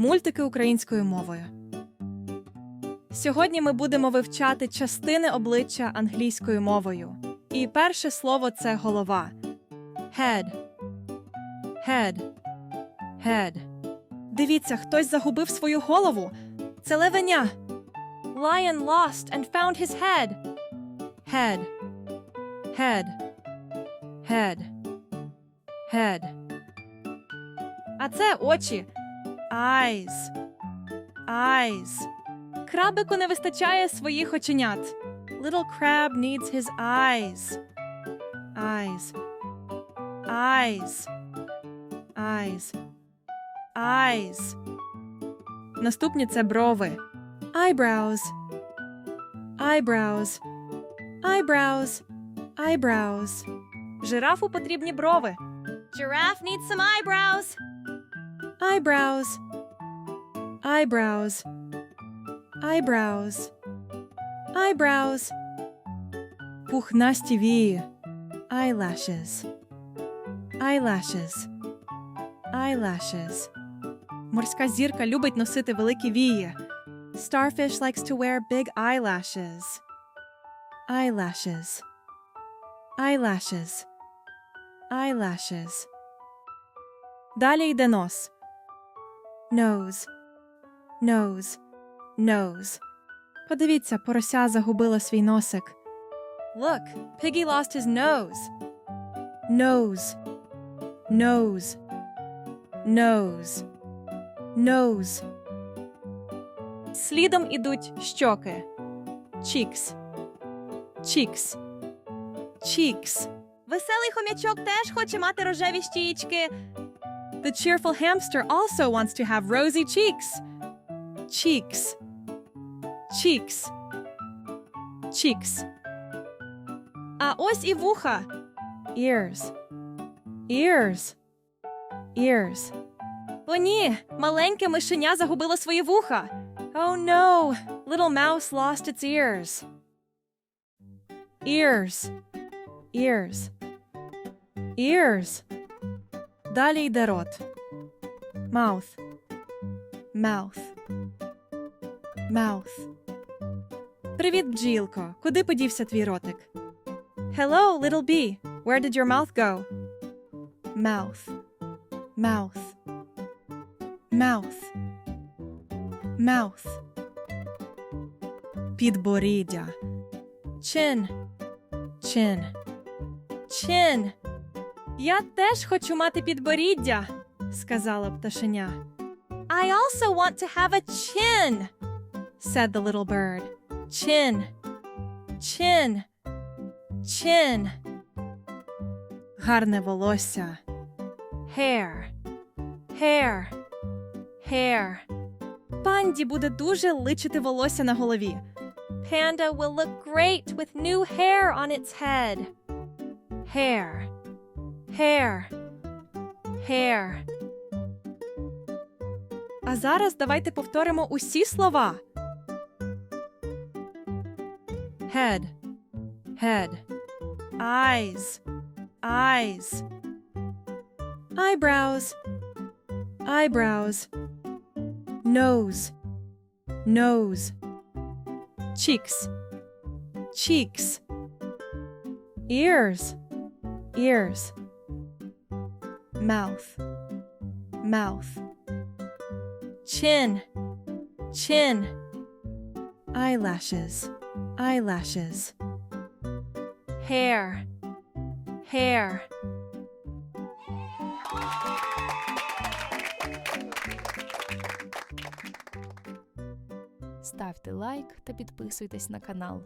Мультики українською мовою. Сьогодні ми будемо вивчати частини обличчя англійською мовою. І перше слово це голова. Head. Head. Head. Дивіться, хтось загубив свою голову. Це левеня. Lion lost and found his head. Head. Head. Head. Head. А це очі. Eyes. Eyes. Крабику не вистачає своїх оченят. Little crab needs his eyes. Eyes. Eyes. Eyes. Eyes. Наступні це брови. Eyebrows. Eyebrows. Eyebrows. Eyebrows. Жирафу потрібні брови. Giraffe needs some eyebrows. Eyebrows. Eyebrows. Eyebrows. Eyebrows. Пухнасті вії. Eyelashes. Eyelashes. Eyelashes. Морська зірка любить носити великі вії. Starfish likes to wear big eyelashes. Eyelashes. Eyelashes. Eyelashes. Далі йде нос. Nose. Nose. Nose. Подивіться, порося загубило свій носик. Look, Piggy lost his nose. Nose. Nose. Nose. Nose. Слідом ідуть щоки. Cheeks. Cheeks. Cheeks. Веселий хомячок теж хоче мати рожеві щічки. The cheerful hamster also wants to have rosy cheeks. Cheeks. Cheeks. Cheeks. А ось і вуха. Ears. Ears. Ears. О ні, маленьке мишеня загубило свої вуха. Oh no, little mouse lost its ears. Ears. Ears. Ears. Далі йде рот. Mouth. Mouth. Mouth. Привіт, бджілко. Куди подівся твій ротик? Hello, little bee. Where did your mouth go? Mouth. Mouth. Mouth. Mouth. Підборіддя. Chin. Chin. Chin. Я теж хочу мати підборіддя, сказала пташеня. I also want to have a chin, said the little bird. Chin. Chin. Chin. Гарне волосся. Hair. Hair. Hair. Панді буде дуже личити волосся на голові. Panda will look great with new hair on its head. Hair. Hair. Hair. А зараз давайте повторимо усі слова. Head. Head. Eyes. Eyes. Eyebrows. Eyebrows. Nose. Nose. Cheeks. Cheeks. Ears. Ears. Mouth. Mouth. Chin. Chin. Eyelashes. Eyelashes. Hair. Hair. Ставте лайк та підписуйтесь на канал.